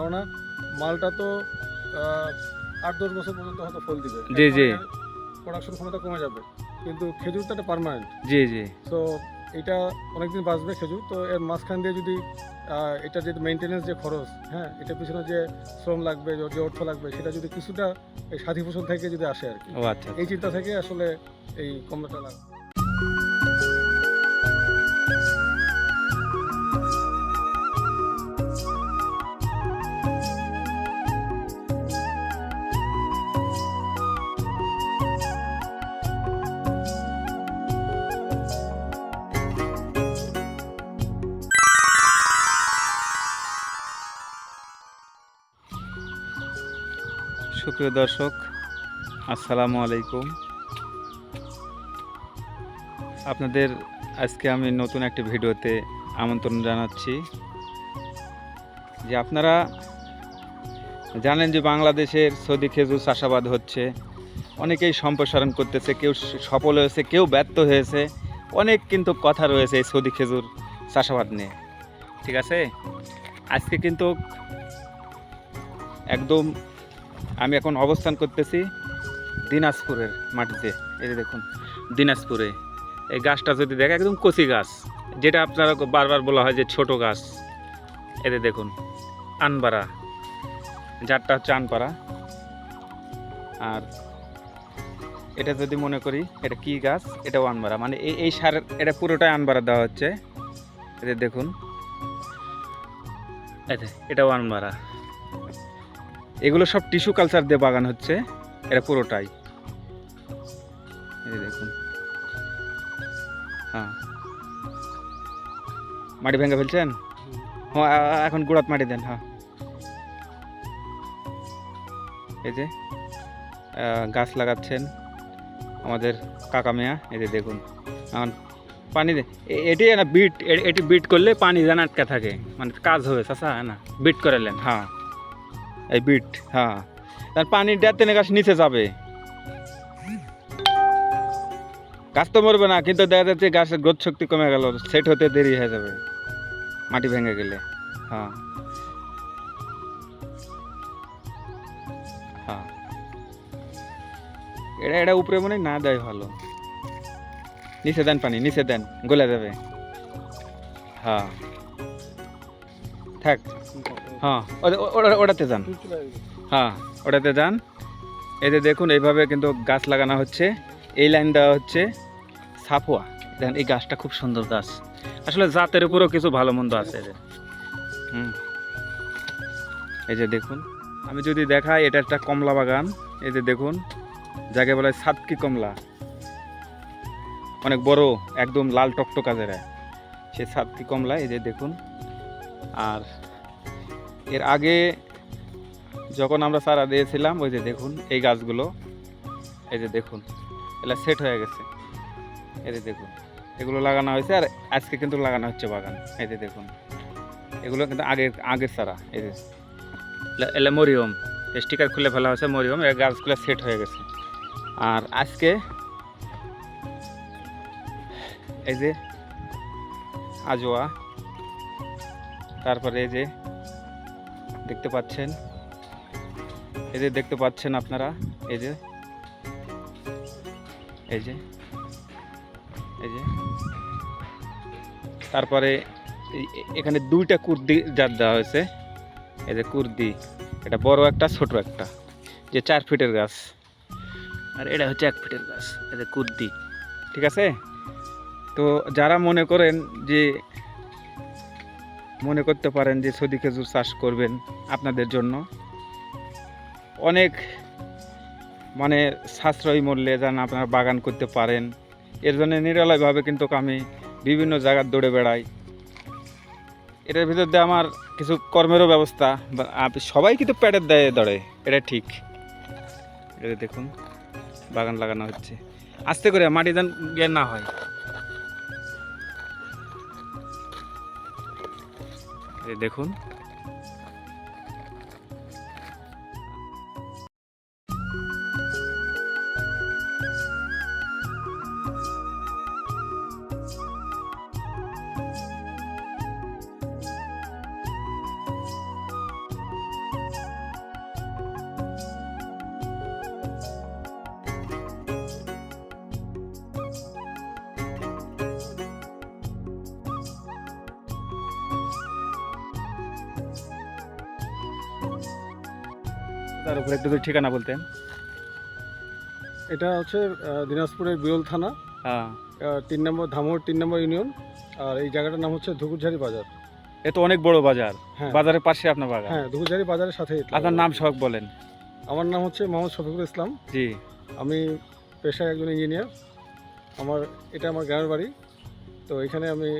কেননা মালটা তো আট দশ বছর পর্যন্ত হয়তো ফল দিবে। জি, জি। প্রোডাকশন ক্ষমতা কমে যাবে। কিন্তু খেজুর তো একটা পারমানেন্ট জি জি। সো এটা অনেকদিন বাঁচবে খেজুর। তো এর মাঝখান দিয়ে যদি এটা যে মেনটেনেন্স যে খরচ হ্যাঁ এটা পিছনে যে শ্রম লাগবে যে- অর্থ লাগবে সেটা যদি কিছুটা এই সাথী ফসল থেকে যদি আসে আর কি। আচ্ছা এই চিন্তা থেকে আসলে এই কমলাটা লাগবে সুপ্রিয় দর্শক, আসসালামু আলাইকুম। আপনাদের আজকে আমি নতুন একটি ভিডিওতে আমন্ত্রণ জানাচ্ছি। যে আপনারা জানেন যে বাংলাদেশের সৌদি খেজুর চাষাবাদ হচ্ছে, অনেকেই সম্প্রসারণ করতেছে, কেউ সফল হয়েছে, কেউ ব্যর্থ হয়েছে, অনেক কিন্তু কথা রয়েছে এই সৌদি খেজুর চাষাবাদ নিয়ে। ঠিক আছে? আজকে কিন্তু একদম আমি এখন অবস্থান করতেছি দিনাজপুরের মাটিতে। এই যে দেখুন, দিনাজপুরে। এই গাছটা যদি দেখে একদম কচি গাছ। যেটা আপনারা বারবার বলা হয় যে ছোট গাছ। এতে দেখুন আনবারা যারটা হচ্ছে আনপাড়া। আর এটা যদি মনে করি, এটা কি গাছ? এটাও আনবারা মানে এই এই সার, এটা পুরোটাই আনবারা দেওয়া হচ্ছে। এতে দেখুন এতে এটাও আনবারা এগুলো সব টিস্যু কালচার দিয়ে বাগান হচ্ছে এটা পুরোটাই। দেখুন। হ্যাঁ। মাটি ভেঙে ফেলছেন? হ্যাঁ এখন গুড়াত মাটি দেন হ্যাঁ। এই যে গাছ লাগাচ্ছেন আমাদের কাকা মেয়া, এই যে দেখুন। এখন পানি এটি না বিট এটি বিট করলে পানি যেন আটকা থাকে মানে কাজ হবে চাষা না, বিট করালেন হ্যাঁ। এই বিট হ্যাঁ। তার পানি দেড় গাছ নিচে যাবে। গাছ তো মরবে না, কিন্তু দেখা যাচ্ছে গাছের গ্রোথ শক্তি কমে গেল সেট হতে দেরি হয়ে যাবে, মাটি ভেঙে গেলে হ্যাঁ। হ্যাঁ। এটা এটা উপরে মনে না দেয় ভালো। নিচে দেন পানি, নিচে দেন, গলে যাবে। হ্যাঁ। থাক। হ্যাঁ ওটা- ওটা- ওটাতে যান। হ্যাঁ ওটাতে যান। এই যে দেখুন, এইভাবে কিন্তু গাছ লাগানো হচ্ছে। এই লাইন দেওয়া হচ্ছে সাফোয়া দেখেন, এই গাছটা খুব সুন্দর গাছ। আসলে জাতের উপরেও কিছু ভালো মন্দ আছে হুম। এই যে দেখুন, আমি যদি দেখাই, এটা একটা কমলা বাগান। এই যে দেখুন, যাকে বলে সাতকি কমলা। অনেক বড়, একদম লাল টকটকা যেটা। সেই সাতকি কমলা এই যে দেখুন, আর এর আগে যখন আমরা চারা দিয়েছিলাম, ওই যে দেখুন এই গাছগুলো, এই যে দেখুন, এগুলো সেট হয়ে গেছে। এই যে দেখুন, এগুলো লাগানো হয়েছে আর আজকে কিন্তু লাগানো হচ্ছে বাগান। এই যে দেখুন, এগুলো কিন্তু আগের আগের চারা, এই যে। এলা- মরিয়ম স্টিকার খুলে ফেলা হয়েছে মরিয়ম, এই গাছগুলো সেট হয়ে গেছে। আর আজকে এই যে আজোয়া, তারপরে এই যে দেখতে পাচ্ছেন। এই যে দেখতে পাচ্ছেন আপনারা এই যে এই যে এই যে। তারপরে এখানে দুইটা কুর্দি জাত দেওয়া হয়েছে। এই যে কুর্দি এটা বড় একটা ছোট একটা যে চার ফিটের গাছ। আর এটা হচ্ছে এক ফিটের গাছ এটা কুর্দি ঠিক আছে? তো যারা মনে করেন যে মনে করতে পারেন যে সদি খেজুর চাষ করবেন আপনাদের জন্য। অনেক মানে সাশ্রয়ী মূল্যে যেন আপনারা বাগান করতে পারেন। এর জন্য নিরালয়ভাবে কিন্তু আমি বিভিন্ন জায়গার দৌড়ে বেড়াই। এটার ভিতর দিয়ে আমার কিছু কর্মেরও ব্যবস্থা সবাই কিন্তু প্যাডের দেয় দৌড়ে, এটা ঠিক। এটা দেখুন, বাগান লাগানো হচ্ছে। আস্তে করে মাটি যেন গিয়ে না হয়। দেখুন। তার উপরে একটু যদি ঠিকানা বলতেন। এটা হচ্ছে দিনাজপুরের বিরল থানা। হ্যাঁ। তিন নম্বর ধামর তিন নম্বর ইউনিয়ন। আর এই জায়গাটার নাম হচ্ছে ধুকুরঝাড়ি বাজার। এ তো অনেক বড় বাজার। হ্যাঁ। বাজারের পাশে আপনার বাগান। হ্যাঁ ধুকুরঝাড়ি বাজারের সাথে আপনার নাম সব বলেন। আমার নাম হচ্ছে মোহাম্মদ শফিকুল ইসলাম। জি। আমি পেশায় একজন ইঞ্জিনিয়ার। আমার এটা আমার গ্রামের বাড়ি। তো এখানে আমি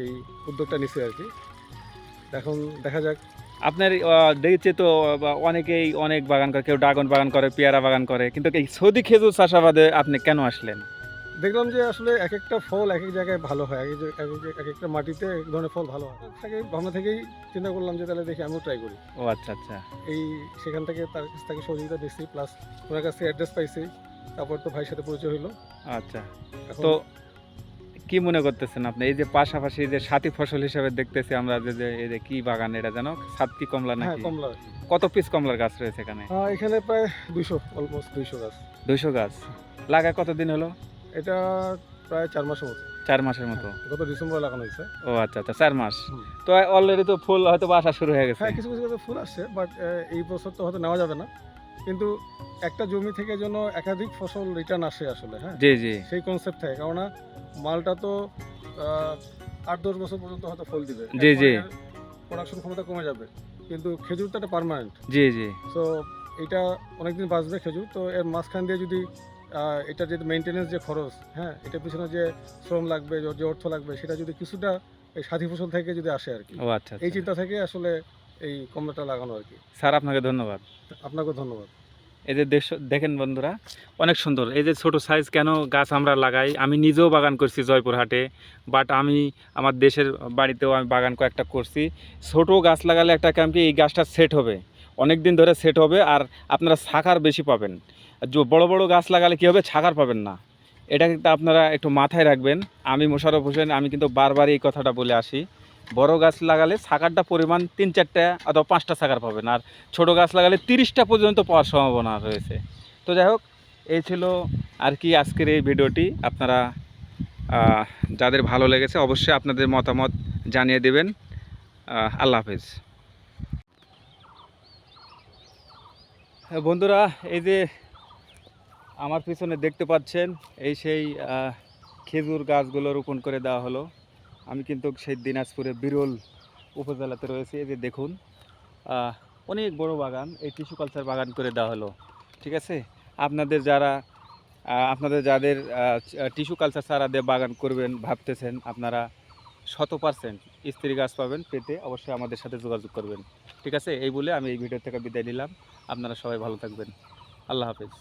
এই উদ্যোগটা নিছি আর কি। এখন দেখা যাক। আপনার দেখছি তো অনেকেই অনেক বাগান করে কেউ ড্রাগন বাগান করে পেয়ারা বাগান করে কিন্তু এই সৌদি খেজুর চাষাবাদে আপনি কেন আসলেন? দেখলাম যে আসলে এক একটা ফল এক এক জায়গায় ভালো হয় এক একটা মাটিতে এক ধরনের ফল ভালো হয়। থেকে ভাবনা থেকেই চিন্তা করলাম যে তাহলে দেখি আমিও ট্রাই করি। ও আচ্ছা আচ্ছা। এই সেখান থেকে তার কাছ থেকে সহযোগিতা দিচ্ছি প্লাস ওনার কাছ থেকে অ্যাড্রেস পাইছি তারপর তো ভাইয়ের সাথে পরিচয় হলো আচ্ছা। তো কি মনে করতেছেন আপনি? এই যে পাশাপাশি যে সাথী ফসল হিসেবে দেখতেছি আমরা যে যে এই যে কি বাগান এটা জানো সাতটি কমলা হ্যাঁ নাকি? কমলা। কত পিস কমলার গাছ রয়েছে এখানে? এখানে প্রায় দুইশো অলমোস্ট দুইশো গাছ। দুইশো গাছ। লাগা কতদিন হলো? এটা প্রায় চার মাসের মতো। চার মাসের মতো। গত ডিসেম্বরে লাগানো হয়েছে। ও আচ্ছা আচ্ছা চার মাস। তো অলরেডি তো ফুল হয়তো বা আসা শুরু হয়ে গেছে। হ্যাঁ কিছু কিছু ফুল আসছে বাট এই বছর তো হয়তো নেওয়া যাবে না। কিন্তু একটা জমি থেকে যেন একাধিক ফসল রিটার্ন আসে আসলে হ্যাঁ? জি জি। সেই কনসেপ্ট থাকে কেননা মালটা তো আট দশ বছর পর্যন্ত হয়তো ফল দিবে। জি, জি। প্রোডাকশন ক্ষমতা কমে যাবে। কিন্তু খেজুর তো একটা পার্মানেন্ট জি জি। সো এটা অনেকদিন বাঁচবে খেজুর তো এর মাঝখান দিয়ে যদি এটা যে মেনটেনেন্স যে খরচ হ্যাঁ? এটার পিছনে যে শ্রম লাগবে যে- অর্থ লাগবে সেটা যদি কিছুটা এই সাথী ফসল থেকে যদি আসে আর কি। আচ্ছা এই আচ্ছা। চিন্তা থেকে আসলে এই কমলাটা লাগানো আর কি। স্যার আপনাকে ধন্যবাদ। আপনাকেও ধন্যবাদ। এই যে দেশ- দেখেন বন্ধুরা অনেক সুন্দর। এই যে ছোট সাইজ কেন গাছ আমরা লাগাই? আমি নিজেও বাগান করছি জয়পুরহাটে বাট আমি আমার দেশের বাড়িতেও আমি বাগান কয়েকটা করছি। ছোট গাছ লাগালে একটা কেমন কি? এই গাছটা সেট হবে। অনেক দিন ধরে সেট হবে আর আপনারা শাখার বেশি পাবেন। আর যে বড় বড় গাছ লাগালে কী হবে? ছাকার পাবেন না। এটা কিন্তু আপনারা একটু মাথায় রাখবেন। আমি মোশারফ হোসেন আমি কিন্তু বারবার এই কথাটা বলে আসি। বড় গাছ লাগালে শাখারটা পরিমাণ তিন চারটা অথবা পাঁচটা শাখার পাবেন। আর ছোট গাছ লাগালে তিরিশটা পর্যন্ত পাওয়ার সম্ভাবনা রয়েছে। তো যাই হোক, এই ছিল আর কি আজকের এই ভিডিওটি। আপনারা যাদের ভালো লেগেছে অবশ্যই আপনাদের মতামত জানিয়ে দেবেন। আল্লাহ হাফেজ। বন্ধুরা, এই যে আমার পিছনে দেখতে পাচ্ছেন, এই সেই খেজুর গাছগুলো রোপণ করে দেওয়া হলো। আমি কিন্তু সেই দিনাজপুরে বিরল উপজেলাতে রয়েছি। এই যে দেখুন অনেক বড় বাগান, এই টিস্যু কালচার বাগান করে দেওয়া হলো, ঠিক আছে? আপনাদের যারা আপনাদের যাদের টিস্যু কালচার চারা দিয়ে বাগান করবেন, ভাবতেছেন, আপনারা শত পার্সেন্ট স্ত্রী গাছ পাবেন পেতে, অবশ্যই আমাদের সাথে যোগাযোগ করবেন, ঠিক আছে? এই বলে আমি এই ভিডিও থেকে বিদায় নিলাম। আপনারা সবাই ভালো থাকবেন। আল্লাহ হাফেজ।